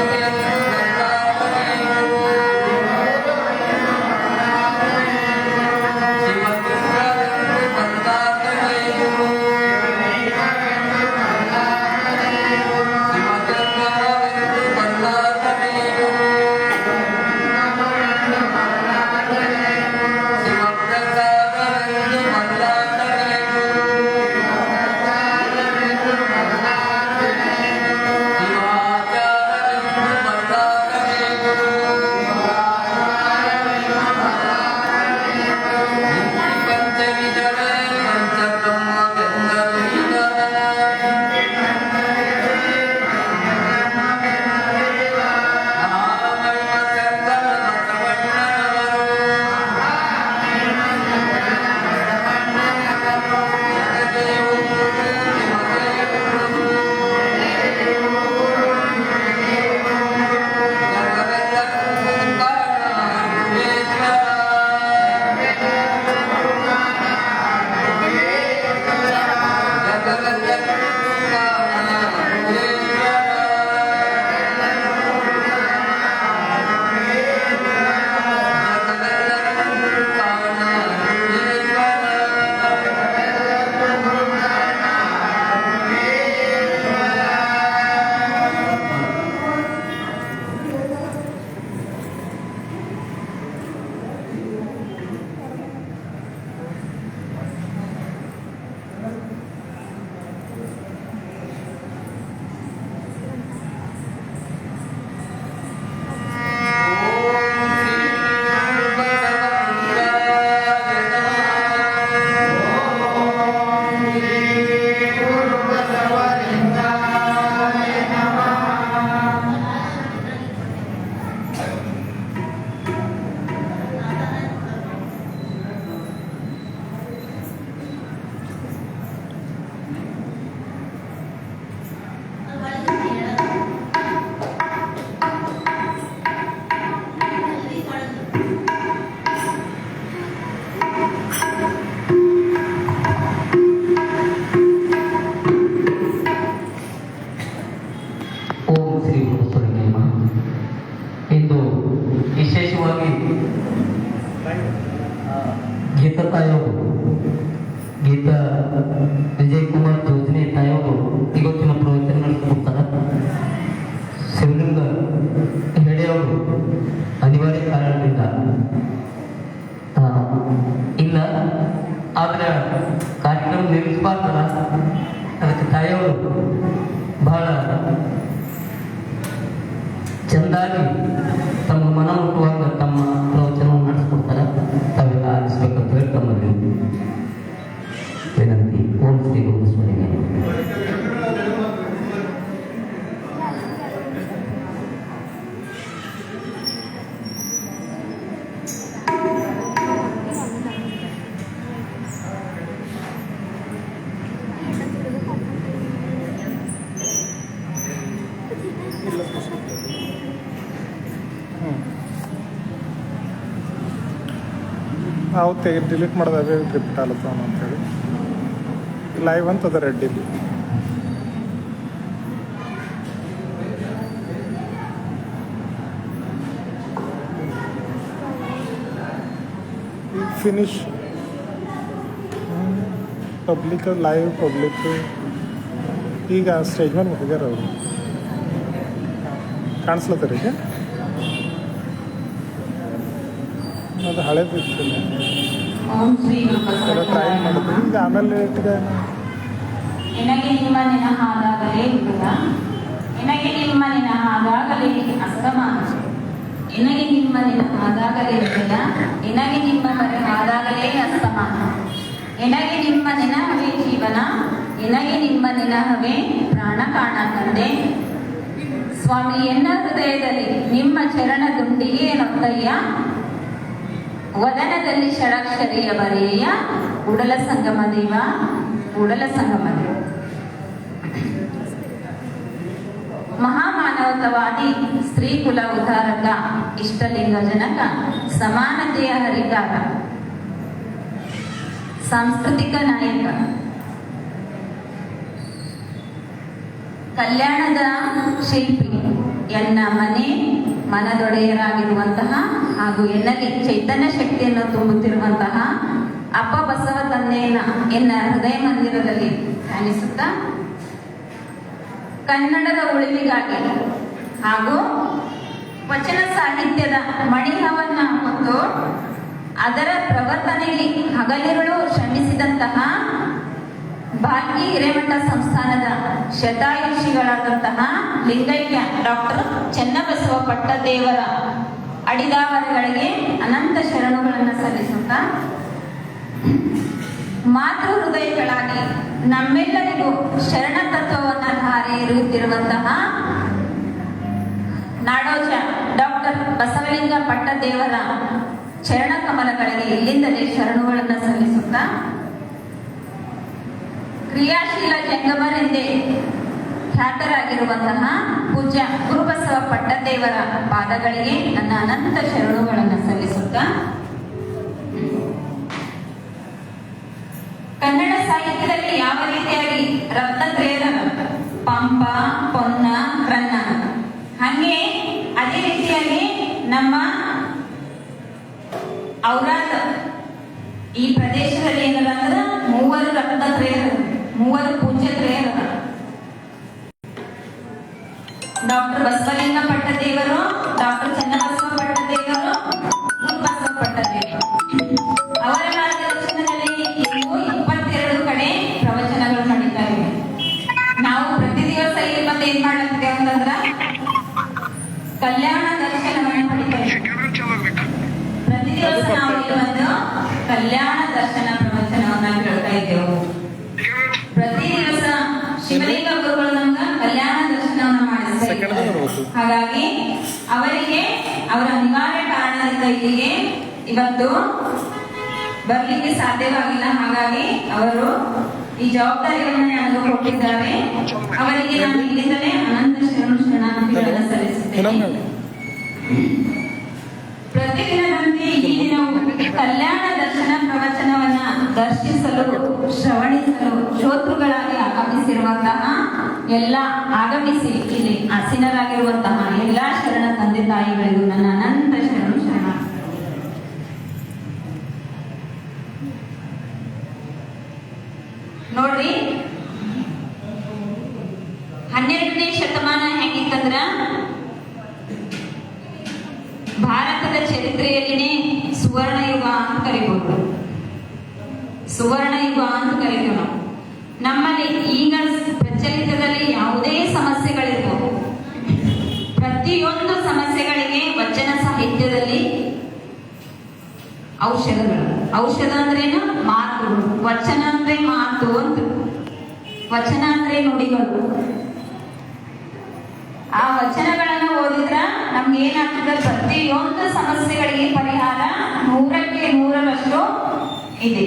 Amen. ಶ್ರೀಯುತ ವಿಜಯ್ ಕುಮಾರ್ ಯೋಜನೆ ತಾಯವರು ಇವತ್ತಿನ ಪ್ರವಚನ ನಡೆಸಿಕೊಡ್ತಾರ ಶಿವಲಿಂಗ ಹೆಡೆಯವರು ಅನಿವಾರ್ಯ ಕಾರಣದಿಂದ ಇಲ್ಲ. ಆದ್ರೆ ಕಾರ್ಯಕ್ರಮ ನಿಲ್ಲಿಸಬಾರ್ದಲ್ಲ ಅದಕ್ಕೆ ತಾಯಿಯವರು ಬಹಳ ಚಂದಾಗಿ ತಮ್ಮ ಮನ ಮುಟ್ಟುವಾಗ ತಮ್ಮ ನಾವು ತೆಗೆ ಡಿಲೀಟ್ ಮಾಡಿದಾಗ ರಿಪೀಟ್ ಆಲತ್ತವ ಅಂತೇಳಿ ಲೈವ್ ಅಂತ ಅಂತದ ರೆಡ್ಡಿಲಿ ಫಿನಿಶ್ ಪಬ್ಲಿಕ್ ಲೈವ್ ಪಬ್ಲಿಕ್ ಈಗ ಸ್ಟೇಜ್ ಮೇಲೆ ಮುಗಿದಾರ ಅವರು? ಕಾಣಿಸ್ಲತ್ತಾರ ಈಗ ಅದು ಹಳೇದು ಎಲ್ಲ ಟ್ರೈ ಮಾಡಿದ್ವಿ ಈಗ ಆಮೇಲೆ ಇಟ್ಟಿದೆ ನಿನಗೆ ನಿಮ್ಮ ನೆನಹಾದಾಗಲೇ ಇಲ್ಲ ನಿನಗೆ ನಿಮ್ಮ ನೆನಹಾದಾಗಲೇ ಅಸ್ತಮಾನ ನಿನಗೆ ನಿಮ್ಮ ನೆನಹಾದಾಗಲೇ ಉದಯ ನಿನಗೆ ನಿಮ್ಮ ನೆನಹಾದಾಗಲೇ ಅಸ್ತಮಾನ ನಿನಗೆ ನಿಮ್ಮ ನೆನಹವೇ ಜೀವನ. ನಿನಗೆ ನಿಮ್ಮ ನೆನಹವೇ ಪ್ರಾಣ ಕಾಣ ತಂದೆ. ಸ್ವಾಮಿ ಎನ್ನ ಹೃದಯದಲ್ಲಿ ನಿಮ್ಮ ಚರಣ ದುಂಡಿಗೆ ನೊತ್ತಯ್ಯ ವದನದಲ್ಲಿ ಷಡಾಕ್ಷರಿಯ ಬರೆಯ ಉಡಲ ಸಂಗಮ ದೇವ, ಉಡಲ ಸಂಗಮ ದೇವ. ಮಹಾಮಾನವತವಾದಿ ಸ್ತ್ರೀ ಕುಲ ಉದ್ಧಾರಕ ಇಷ್ಟಲಿಂಗ ಜನಕ, ಸಮಾನತೆಯ ಹರಿಕಾರ ಸಾಂಸ್ಕೃತಿಕ ನಾಯಕ. ಕಲ್ಯಾಣದ ಶಿಲ್ಪಿ ಎನ್ನ ಮನೆ ಮನದೊಡೆಯರಾಗಿರುವಂತಹ ಹಾಗೂ ಎನ್ನಲ್ಲಿ ಚೈತನ್ಯ ಶಕ್ತಿಯನ್ನು ತುಂಬುತ್ತಿರುವಂತಹ ಅಪ್ಪ ಬಸವ ತಂದೆಯನ್ನ ಎನ್ನ ಹೃದಯ ಮಂದಿರದಲ್ಲಿ ಧ್ಯಾನಿಸುತ್ತಾ ಕನ್ನಡದ ಉಳಿವಿಗಾಗಿ ಹಾಗೂ ವಚನ ಸಾಹಿತ್ಯದ ಮಣಿಹವನ್ನ ಹೊತ್ತು ಅದರ ಪ್ರವರ್ತನೆಗೆ ಹಗಲಿರುಳು ಶ್ರಮಿಸಿದಂತಹ ಭಾಗ್ಯ ಹಿರೇಮಠ ಸಂಸ್ಥಾನದ ಶತಾಯುಷಿಗಳಾದಂತಹ ಲಿಂಗೈಕ್ಯ ಡಾಕ್ಟರ್ ಚನ್ನಬಸವ ಪಟ್ಟದೇವರ ಅಡಿದಾವರಗಳಿಗೆ ಅನಂತ ಶರಣುಗಳನ್ನು ಸಲ್ಲಿಸುತ್ತಾ ಮಾತೃ ಹೃದಯಗಳಾಗಿ ನಮ್ಮೆಲ್ಲರಿಗೂ ಶರಣ ತತ್ವವನ್ನು ಧಾರೆ ಇರುತ್ತಿರುವಂತಹ ನಾಡೋಜ ಡಾಕ್ಟರ್ ಬಸವಲಿಂಗ ಪಟ್ಟದೇವರ ಚರಣ ಕಮಲಗಳಿಗೆ ಇಲ್ಲಿಂದಲೇ ಶರಣುಗಳನ್ನು ಸಲ್ಲಿಸುತ್ತಾ ಕ್ರಿಯಾಶೀಲ ಜಂಗಮರೆಂದೇ ಖ್ಯಾತರಾಗಿರುವಂತಹ ಪೂಜ್ಯ ಗುರುಬಸವ ಪಟ್ಟದೇವರ ಪಾದಗಳಿಗೆ ನನ್ನ ಅನಂತ ಶರಣುಗಳನ್ನು ಸಲ್ಲಿಸುತ್ತಾ. ಕನ್ನಡ ಸಾಹಿತ್ಯದಲ್ಲಿ ಯಾವ ರೀತಿಯಾಗಿ ರತ್ನತ್ರಯದ ಪಂಪ, ಪೊನ್ನ, ರನ್ನ, ಹಂಗೆ ಅದೇ ರೀತಿಯಾಗಿ ನಮ್ಮ ಔರಾದ ಈ ಪ್ರದೇಶದಲ್ಲಿ ಏನದ ಅಂದ್ರೆ ಮೂವರು ರತ್ನತ್ರಯರು ಮೂವರು ಪೂಜೆ ತ್ರಯರು ಡಾಕ್ಟರ್ ಬಸವಲಿಂಗ ಪಟ್ಟದೇವರು, ಡಾಕ್ಟರ್ ಚನ್ನಬಸವ ಪಟ್ಟದೇವರು ಗುರುಬಸವ ಅವರ ಮಾರ್ಗದರ್ಶನದಲ್ಲಿ ಇಪ್ಪತ್ತೆರಡು ಕಡೆ ಪ್ರವಚನಗಳು ನಡೀತಾ ನಾವು ಪ್ರತಿ ದಿವಸ ಇಲ್ಲಿ ಏನ್ ಅಂತಂದ್ರ ಕಲ್ಯಾಣ ದರ್ಶನವನ್ನು ಪ್ರತಿ ದಿವಸ ಕಲ್ಯಾಣ ದರ್ಶನ ಪ್ರವಚನವನ್ನ ಕೇಳ್ತಾ ಇದ್ದೆವು ಪ್ರತಿ ದಿವಸ ಶಿವಲಿಂಗ ಗುರುಗಳು ನಮ್ಗ ಕಲ್ಯಾಣ ದರ್ಶನವನ್ನ ಮಾಡಿಸ್ತಾ Second ಇದ್ದಾರೆ. ಬರ್ಬೋದು. ಹಾಗಾಗಿ ಅವರಿಗೆ ಅವರ ಅನಿವಾರ್ಯ ಕಾರಣದಿಂದ ಇಲ್ಲಿಗೆ ಇವತ್ತು ಬರ್ಲಿಕ್ಕೆ ಸಾಧ್ಯವಾಗಿಲ್ಲ. ಹಾಗಾಗಿ ಅವರು ಈ ಜವಾಬ್ದಾರಿಯನ್ನು ನನಗೆ ಕೊಟ್ಟಿದ್ದಾರೆ. ಅವರಿಗೆ ನಾನು ಇಲ್ಲಿಂದಲೇ ಅನಂತ ಶರಣ ಶರಣಾರ್ಥಿಗಳನ್ನು ಸಲ್ಲಿಸುತ್ತೇನೆ. ಪ್ರತಿದಿನದಂತೆ ಈ ದಿನವು ಕಲ್ಯಾಣ ದರ್ಶನ ದರ್ಶಿಸಲು ಶ್ರವಣಿಸಲು ಶ್ರೋತೃಗಳಾಗಿ ಆಗಮಿಸಿರುವಂತಹ ಎಲ್ಲ ಆಗಮಿಸಿ ಇಲ್ಲಿ ಆಸೀನರಾಗಿರುವಂತಹ ಎಲ್ಲಾ ಶರಣ ತಂದೆ ತಾಯಿಗಳಿಗೂ ನನ್ನ ಅನಂತ ಶರಣು ಶರಣ ನೋಡ್ರಿ ಹನ್ನೆರಡನೇ ಶತಮಾನ ಹೆಂಗಿತ್ತಂದ್ರ ಭಾರತದ ಚರಿತ್ರೆಯಲ್ಲಿನೇ ಸುವರ್ಣ ಯುಗ ಅಂತ ಕರಿಬಹುದು ಸುವರ್ಣ ಯುಗ ಅಂತ ಕರೀತೀವಿ ನಾವು. ನಮ್ಮಲ್ಲಿ ಈಗ ಪ್ರಚಲಿತದಲ್ಲಿ ಯಾವುದೇ ಸಮಸ್ಯೆಗಳಿರ್ಬೋದು. ಪ್ರತಿಯೊಂದು ಸಮಸ್ಯೆಗಳಿಗೆ ವಚನ ಸಾಹಿತ್ಯದಲ್ಲಿ ಔಷಧಗಳು. ಔಷಧ ಅಂದ್ರೇನು? ಮಾತುಗಳು ವಚನ ಅಂದ್ರೆ ಮಾತು ಅಂತ. ವಚನ ಅಂದ್ರೆ ನುಡಿಗಳು. ಆ ವಚನಗಳನ್ನ ಓದಿದ್ರ ನಮ್ಗೆ ಏನಾಗ್ತದೆ? ಪ್ರತಿಯೊಂದು ಸಮಸ್ಯೆಗಳಿಗೆ ಪರಿಹಾರ ನೂರಕ್ಕೆ ನೂರರಷ್ಟು ಇದೆ.